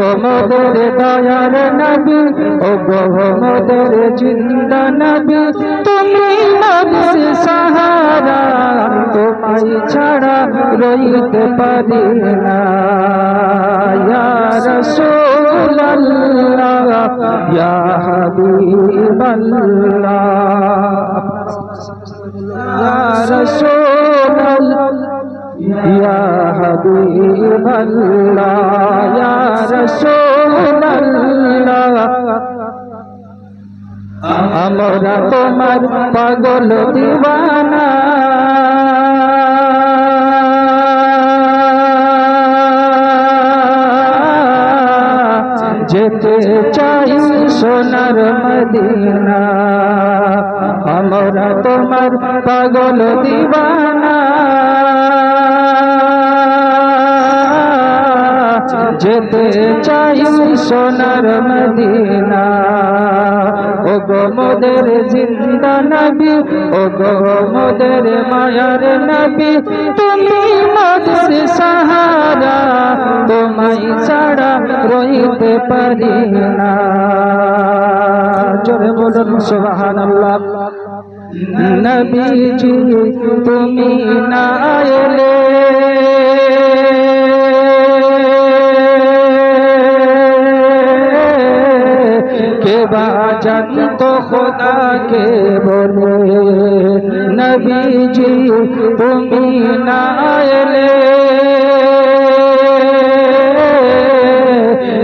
গো মোদের দয়ার নবী, ও গো মোদের জিন্দা নবী, তুমি নবী সাহারা, তোমায় ছাড়া রইতে পারি না। ইয়া রাসূলুল্লাহ, ইয়া হাবিবাল্লাহ। ইয়া ইয়া হাবিবাল্লাহ ইয়া রাসূলুল্লাহ আমরা তোমার পাগল দিওয়ানা যেতে চাই সোনার মদিনা। আমরা তোমার পাগল দিওয়ানা যেতে চাই সোনার মদিনা। ও গো মোদের জিন্দা নবী ও গো মোদের মায়ার নবী, তুমি মোদের সাহারা, তোমায় ছাড়া রইতে পারি না। জোরে বলুন, সুবহানাল্লাহ। নবীজি, তুমি না এলে কে বা জানতো খোদা কে বলে নবীজি তুমি না এলে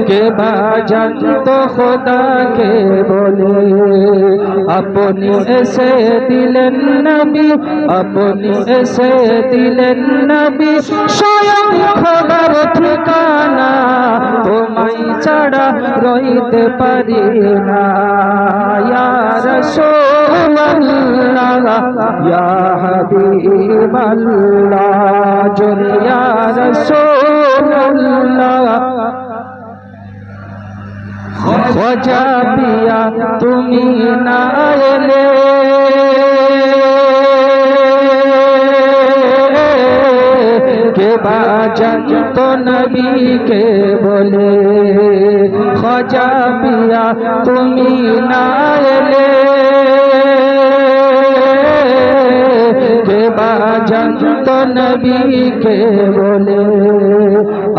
কে বা জানতো খোদা কে বলে আপনি এসে দিলেন নবী আপনি এসে দিলেন নবী স্বয়ং ছাড়া রইতে পারি না। খোঁজা পিয়া তুমি না এলে। বাজন তো নবীকে বলে খোঁজা পিয়া তুমি না এলে কে বাজন তো নবী কে বলে,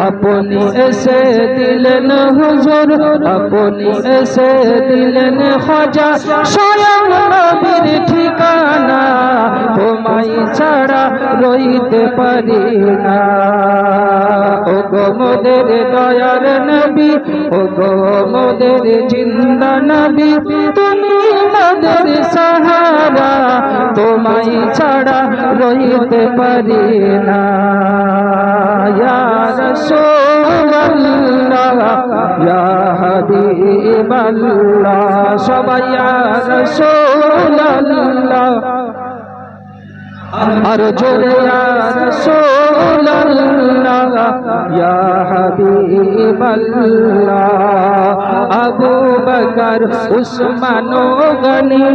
আপনি এসে দিলেন হুজুর, আপনি এসে দিলেন খাজা। স্বয়ং নবীর ঠিকানা তোমায় ছাড়া রইতে পারি না। ও গো মোদের দয়ার নবী ও গো মোদের জিন্দা নবী, তুমি তোমায় ছাড়া রইতে পারি না। সবাই সোল্লা আর আবু বকর উসমান গনি।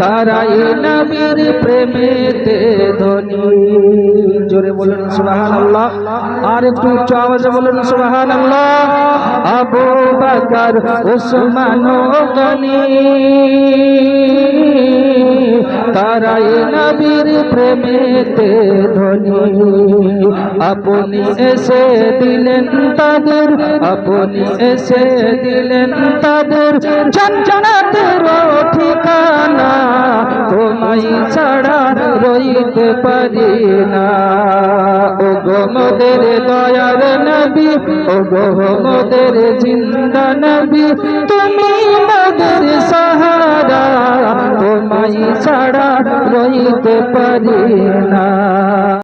তারাই নবীর প্রেমেতে ধনী। জোরে বলুন, সুবহানাল্লাহ। আর একটু উচ্চ আওয়াজে বলুন, সুবহানাল্লাহ। আবু বকর, উসমান গনি। তারাই নবীর প্রেমেতে ধনী। আপনি এসে দিলেন তাদের, আপনি এসে দিলেন তাদের। জান্নাতের ঠিকানা তোমায় ছাড়া রইতে পারি না। ও গো মোদের দয়ার নবী ও গো মোদের জিন্দা নবী ছাড়া রইতে পারি না।